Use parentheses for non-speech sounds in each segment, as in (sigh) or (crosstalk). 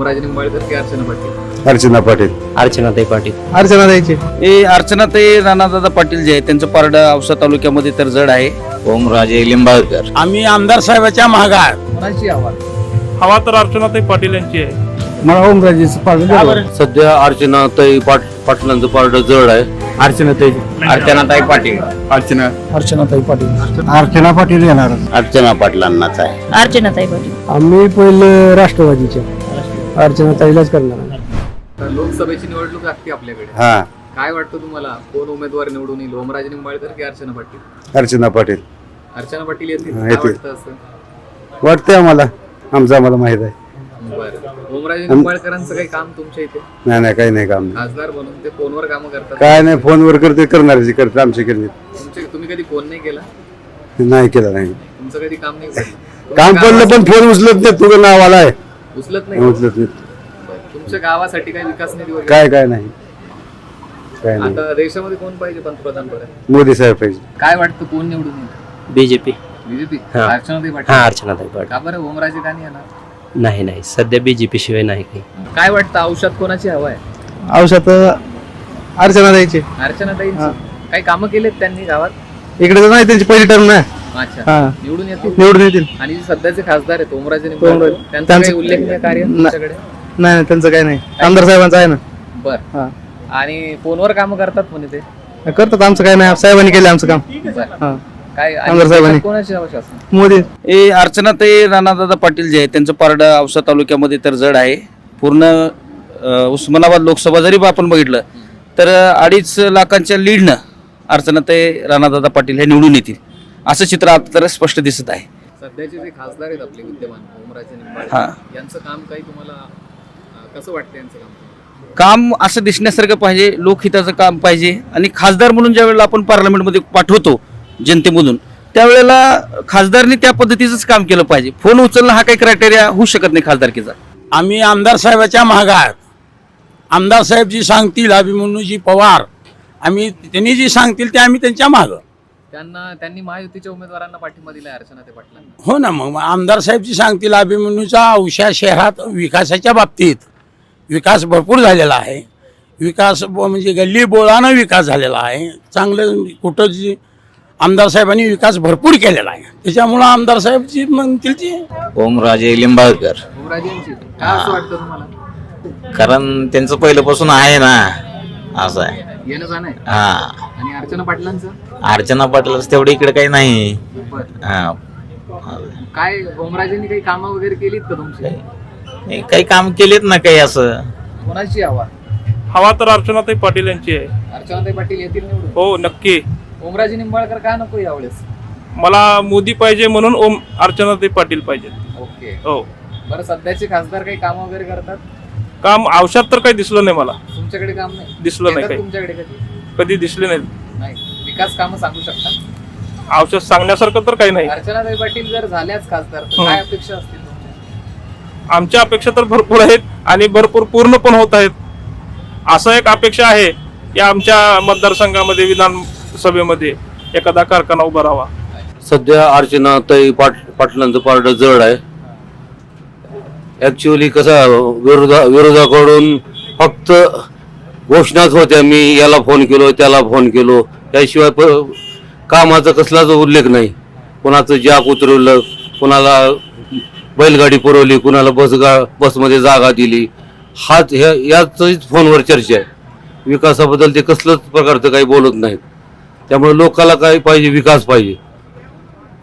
ओमराजे निंबाळकर की अर्चना पाटील. अर्चना पाटील अर्चनाताई पाटील. अर्चना द्यायची हे अर्चनाताई राणादादा पाटील जे आहे त्यांचं पारडं औसा तालुक्यामध्ये तर जड आहे. ओमराजे लिंबाळकर. आम्ही आमदार साहेबाच्या कोणाची आवाज हवा तर अर्चनाताई पाटील यांची आहे. मला ओमराजेचं पाटील सध्या अर्चना ताई पाट पाटलांचं पारड जड आहे. अर्चना ताई. अर्चनाताई पाटील. अर्चना. अर्चनाताई पाटील. अर्चना. पाटील येणार. अर्चना पाटलांनाच आहे. अर्चनाताई पाटील. आम्ही पहिलं राष्ट्रवादीचे. अर्चना ताईलाच करणार तर लोकसभेची निवडणूक लागते आपल्याकडे. हा. काय वाटतं तुम्हाला? कोण उमेदवार निवडून येईल? ओमराजे निंबाळकर की अर्चना पाटील? अर्चना पाटील. अर्चना पाटील येतील. हा, काय येतील. वाटतं असं? वाटतंय आम्हाला. आमचं आम्हाला माहीत आहे. बरं. ओमराजे निंबाळकरांचं काही काम तुमच्या इथे? नाही नाही काही नाही काम नाही. खासदार म्हणून ते फोनवर कामं करतात. काय नाही फोनवर करते करणारे करते आमचे करते तुमचे तुम्ही कधी फोन नाही केला? नाही केलं नाही. तुमचं कधी काम नाही पडलं काम पडलं पण फोन उचलत नाही तुझं आहे गावात उचलत नाही? उचलत नाही. बरं. तुमच्या गावासाठी काही विकास निधी वगैरे? काय काय नाही. काय नाही. आता देशामध्ये कोण पाहिजे पंतप्रधान पर्यंत मोदी साहेब पाहिजे. काय वाटतं कोण निवडून येईल? बीजेपी. बीजेपी? हा. अर्चनाताई हा पाटील अर्चनाताई पाटील. का बरं? ओमराजे का नाही येणार? नाही नाही. सध्या बीजेपी शिवाय नाही काही. काय वाटतं? औषध कोणाची हवा आहे? औषध अर्चना द्यायची अर्चनाताईंची? काही कामं केलेत त्यांनी गावात? इकडे तर नाही त्यांची पहिली टर्म नाही हा. निवडून येतील? निवडून येतील. आणि जे सध्याचे खासदार आहेत ओमराजे निंबाळकर ओमराजे. त्यांचं उल्लेखनीय कार्य नाही. तुमच्याकडे? नाही नाही त्यांचं काही नाही. आमदार साहेबांचं आहे ना. बर. हा. आणि फोनवर कामं करतात म्हणे ते? करतात आमचं काही नाही. साहेबांनी केलं आमचं काम. बर हा. काय आणि आमदार साहेबांनी. देशात कोणाची हवा शासन मोदी. हे अर्चनाताई राणादादा पाटील जे आहे त्यांचं पारडं औसा तालुक्यामध्ये तर जड आहे. पूर्ण अ, उस्मानाबाद लोकसभा जरी आपण बघितलं तर अडीच लाखांच्या लीडनं अर्चनाताई राणादादा पाटील हे निवडून येतील. असं चित्र आता तर स्पष्ट दिसत आहे. सध्याचे जे खासदार आहेत आपले विद्यमान ओमराजे हा. निंबाळकर यांचं काम काही तुम्हाला कसं वाटतं यांचं काम? काम असं दिसण्यासारखं पाहिजे लोकहिताचं काम पाहिजे आणि खासदार म्हणून ज्या वेळेला आपण पार्लमेंटमध्ये पाठवतो जनतेमधून त्यावेळेला खासदारने त्या पद्धतीचंच काम केलं पाहिजे. फोन उचलणं हा काही क्रायटेरिया होऊ शकत नाही खासदारकीचा. आम्ही आमदार साहेबाच्या मागात आमदार साहेब जी सांगतील अभिमन्यूजी पवार आम्ही त्यांनी जी सांगतील ते आम्ही त्यांच्या मागं. त्यांना त्यांनी महायुतीच्या उमेदवारांना पाठिंबा दिलाय अर्चनाताई पाटलांना. हो ना मग आमदार साहेब जी सांगतील अभिमन्यूचा औषा शहरात विकासाच्या बाबतीत विकास भरपूर झालेला आहे. विकास ब- म्हणजे गल्ली बोळानं विकास झालेला आहे. चांगलं कुठं जी आमदार साहेबांनी विकास भरपूर केलेला आहे. त्याच्यामुळं आमदार साहेब जी म्हणतील ती ओमराजे लिंबाळकर. ओमराजेंची. काय असं वाटतं तुम्हाला? कारण त्यांचं पहिल्यापासून आहे ना असं आहे. येणं जाणं आहे. हा. आणि अर्चना पाटलांचं? अर्चना पाटीलच तेवढं इकडे काही नाही. बरं. हा. काय ओमराजेंनी काही कामं वगैरे केलीत का तुमची? नाही, काही काम केलेत ना काही असं. कोणाची हवा? हवा तर अर्चनाताई पाटील यांची आहे. अर्चनाताई पाटील येतील निवडून? हो नक्की. ओमराजे निंबाळकर का नको यावेळेस? मला मोदी पाहिजे म्हणून ओम अर्चनाताई पाटील पाहिजे ओके. हो. बरं सध्याचे खासदार काही काम वगैरे करतात? काम औषध तर काही दिसलं नाही मला. तुमच्याकडे काम नाही? दिसलं नाही येतात काही. तुमच्याकडे कधी? कधी दिसले नाही नाही. विकास कामं सांगू शकता? औषध सांगण्यासारखं तर काही नाही. अर्चनाताई पाटील जर झाल्याच खासदार तर. काय अपेक्षा असतील तुमच्या? आमच्या अपेक्षा तर भरपूर आहेत आणि भरपूर पूर्ण पण होत आहेत. असं एक अपेक्षा आहे की आमच्या मतदारसंघामध्ये विधानसभेमध्ये एखादा कारखाना उभा राहावा. सध्या अर्चना ताई पाट पाटलांचं पारड जड आहे. ऍक्च्युअली कसं विरोधा विरोधाकडून फक्त घोषणाच होत्या मी याला फोन केलो त्याला फोन केलो. त्याशिवाय प- कामाचा कसलाच उल्लेख नाही. कोणाचं जॅक उतरवलं कोणाला बैलगाडी पुरवली कुणाला बसगा बसमध्ये जागा दिली. हाच ह्या याच फोनवर चर्चा आहे. विकासाबद्दल ते कसलंच प्रकारचं काही बोलत नाहीत. त्यामुळे लोकाला काय पाहिजे विकास पाहिजे.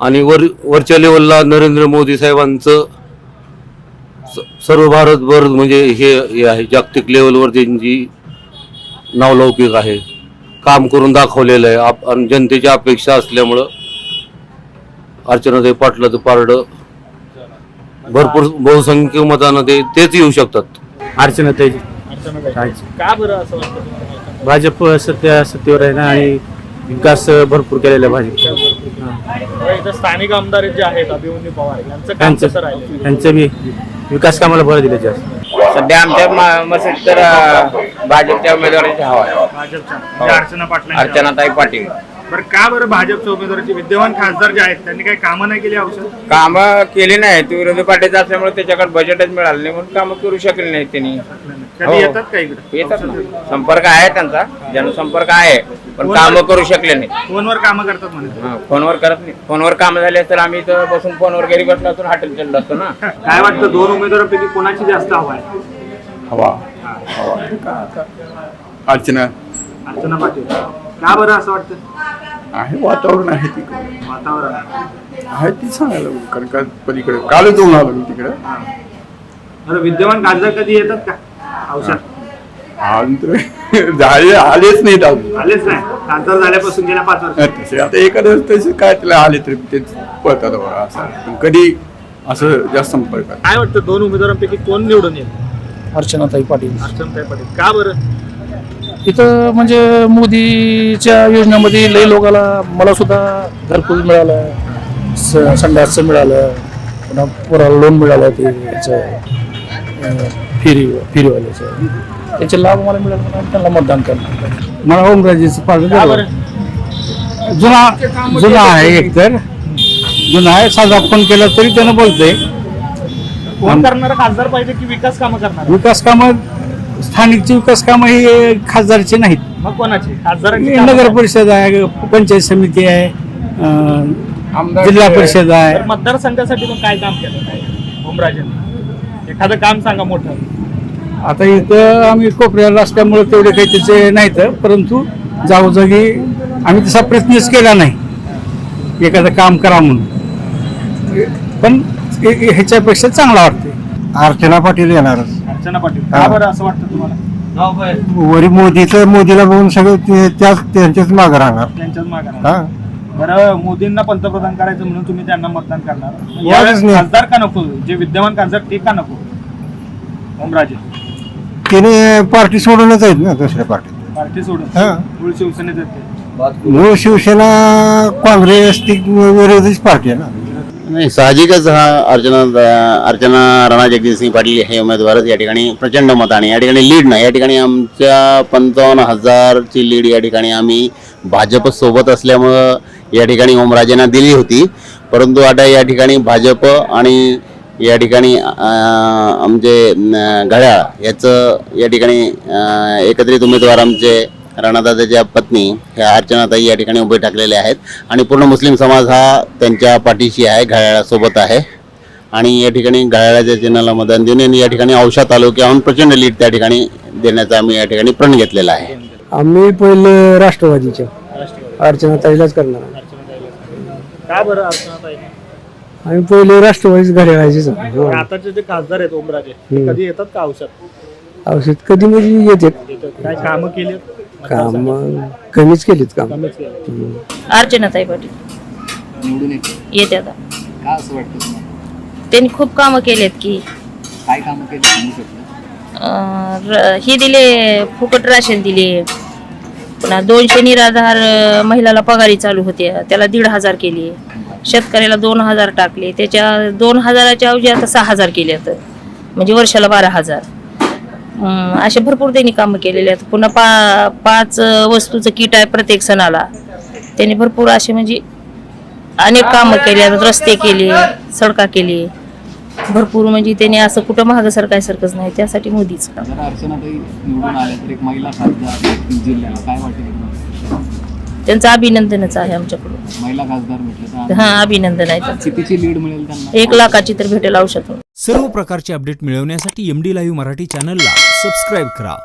आणि वर वरच्या लेवलला नरेंद्र मोदी साहेबांचं स- सर्व भारतभर म्हणजे हे हे आहे. जागतिक लेवलवर त्यांची नावलौकिक आहे. काम करून दाखवलेलं आहे. आप आणि जनतेची अपेक्षा असल्यामुळं अर्चनाताई पाटलाचं पारडं भरपूर बहुसंख्य मतानं ते तेच येऊ शकतात. अर्चना ताई का बरं असं वाटतं भाजप सध्या सत्तेवर आहे ना आणि विकास भरपूर केलेला आहे भाजप स्थानिक आमदार जे आहेत अभिमन्यू पवार यांचं त्यांचं त्यांचं बी विकास कामाला भर दिले जास्त. सध्या आमच्या मसेज तर भाजपच्या उमेदवारांची हवा आहे. भाजपच्या. अर्चना पाटील अर्चनाताई पाटील. बरं का बरं भाजपचे उमेदवाराचे? विद्यमान खासदार जे आहेत त्यांनी काही कामं नाही केली औषध? काम केली नाही ते विरोधी पार्टीचं असल्यामुळे त्याच्याकडे बजेटच मिळालं नाही म्हणून कामं करू शकले नाही त्यांनी. कधी हो. येतात का इकडे? येतात ना. संपर्क आहे त्यांचा. जनसंपर्क आहे. पण कामं करू शकले नाही. फोनवर कामं करतात म्हणे. हा, फोनवर करत नाही. फोनवर काम झाले असतं आम्ही इथं बसून फोनवर घरी बसलो असून हॉटेल चाललो असतो ना. (laughs) काय वाटतं दोन उमेदवारांपैकी कोणाची जास्त हवा आहे? हवा. अर्चना. अर्चना पाटील. का बरं असं वाटतं? आहे वातावरण आहे तिकडे. वातावरण. आहे ती सांगायला कारण का पलीकडे कालच जाऊन आलो मी तिकडे. बरं विद्यमान खासदार कधी येतात का? औषध. तर झाले आलेच नाहीत अजून. आलेच नाही. खासदार झाल्यापासून गेल्या पाच वर्ष. तसे आता एखाद्या तसे काय त्याला आले तरी ते पळतात बघा असं. पण कधी असं जास्त संपर्क काय वाटतं दोन उमेदवारांपैकी कोण निवडून येईल? अर्चनाताई पाटील. अर्चनाताई पाटील. का बरं? इथं म्हणजे मोदीच्या योजनेमध्ये लई लोकाला मला सुद्धा घरकुल मिळालं स- संडासचं मिळालं पुन्हा पोराला लोन मिळालं ते याचं. अं, फेरी फेरीवाल्याचं. त्याचे लाभ मला मिळाले म्हणून त्यांना मतदान करणार. मला ओमराजेचं पाहिजे जुना जुना आहे एकतर जुना आहे साधा फोन केला तरी त्यानं बोलतंय. कोण करणारा खासदार पाहिजे की विकास कामं करणार? विकास कामं स्थानिकची विकास कामं ही खासदारची नाहीत. मग कोणाची? खासदारांची नगर परिषद आहे पंचायत समिती आहे अं, जिल्हा परिषद आहे. तर मतदारसंघासाठी मग काय काम केलं? काय ओमराजेंनी. एखादं काम सांगा मोठं. आता इथं आम्ही कोपऱ्याला असल्यामुळे तेवढे काही त्याचे नाहीत परंतु जागोजागी आम्ही तसा प्रयत्नच केला नाही. एखादं काम करा म्हणून. पण हे- हे- ह्याच्यापेक्षा चांगला वाटते अर्चना पाटील येणारच अर्चना पाटील. का बरं असं वाटतं तुम्हाला? वरी मोदीचं मोदीला बघून सगळे त्याच त्यांच्याच मागे राहणार. त्यांच्याच मागा बरं मोदींना पंतप्रधान करायचं म्हणून तुम्ही त्यांना मतदान करणार. मग यावेळेस नाही. खासदार का नको? जे विद्यमान खासदार ते का नको? ओमराजे. त्याने पार्टी सोडूनच आहेत ना दुसऱ्या पार्टीत. पार्टी सोडून? हा. मूळ शिवसेनेत येते मूळ शिवसेना काँग्रेस ती विरोधीच पार्टी आहे ना. नाही साहजिकच हा अर्चना अर्चना राणा जगजितसिंग पाटील हे उमेदवारच या ठिकाणी प्रचंड मताने या ठिकाणी लीड नाही. या ठिकाणी आमच्या पंचावन्न हजारची लीड या ठिकाणी आम्ही भाजप सोबत असल्यामुळं या ठिकाणी ओमराजेंना दिली होती. परंतु आता या ठिकाणी भाजप आणि या ठिकाणी आमचे घड्याळ याचं या ठिकाणी एकत्रित उमेदवार आमचे राणादादाच्या पत्नी ह्या अर्चनाताई या ठिकाणी उभे टाकलेले आहेत. आणि पूर्ण मुस्लिम समाज हा त्यांच्या पाठीशी आहे घड्याळासोबत आहे. आणि या ठिकाणी घड्याळाच्या चिन्हाला मतदान देऊन आणि या ठिकाणी औषध तालुक्याहून प्रचंड लीड त्या ठिकाणी देण्याचा आम्ही या ठिकाणी प्रण घेतलेला आहे. आम्ही पहिले राष्ट्रवादीच्या अर्चना ताईलाच करणार. का बरं अर्चनाताई? आम्ही पहिले राष्ट्रवादीच घड्याळाचीच आताचे जे खासदार आहेत ओमराजे ते कधी येतात का औषध? औषध कधी म्हणजे येते काय कामं केली काम कमीच केलीत काम. अर्चनाताई पाटील. निवडून येते येते आता. का असं वाटतं तुम्हाला? त्यांनी खूप कामं केलेत की. काय कामं केली सांगू शकता? अं, र- हे दिले फुकट राशन दिले. पुन्हा दोनशे निराधार अं, महिलाला पगारी चालू होत्या. त्याला दीड हजार केली. शेतकऱ्याला दोन हजार टाकले त्याच्या दोन हजाराच्या ऐवजी आता सहा हजार केले आता. म्हणजे वर्षाला बारा हजार. असे भरपूर त्यांनी कामं केलेले आहेत. पुन्हा पा पाच वस्तूचं किट आहे प्रत्येक सणाला. त्यांनी भरपूर असे म्हणजे अनेक कामं केली आहेत रस्ते केले सडका केली. भरपूर म्हणजे त्यांनी असं कुठं महाग सरकायसारखंच नाही त्यासाठी मोदीच त्यांचं अभिनंदनच आहे आमच्याकडून. महिला खासदार म्हटलं तर हा अभिनंदन आहे त्यांचं. कितीची लीड मिळेल त्यांना? एक लाखाची तर भेटेल औषध. सर्व प्रकारचे अपडेट मिळवण्यासाठी एम डी लाईव्ह मराठी चॅनलला सबस्क्राईब करा.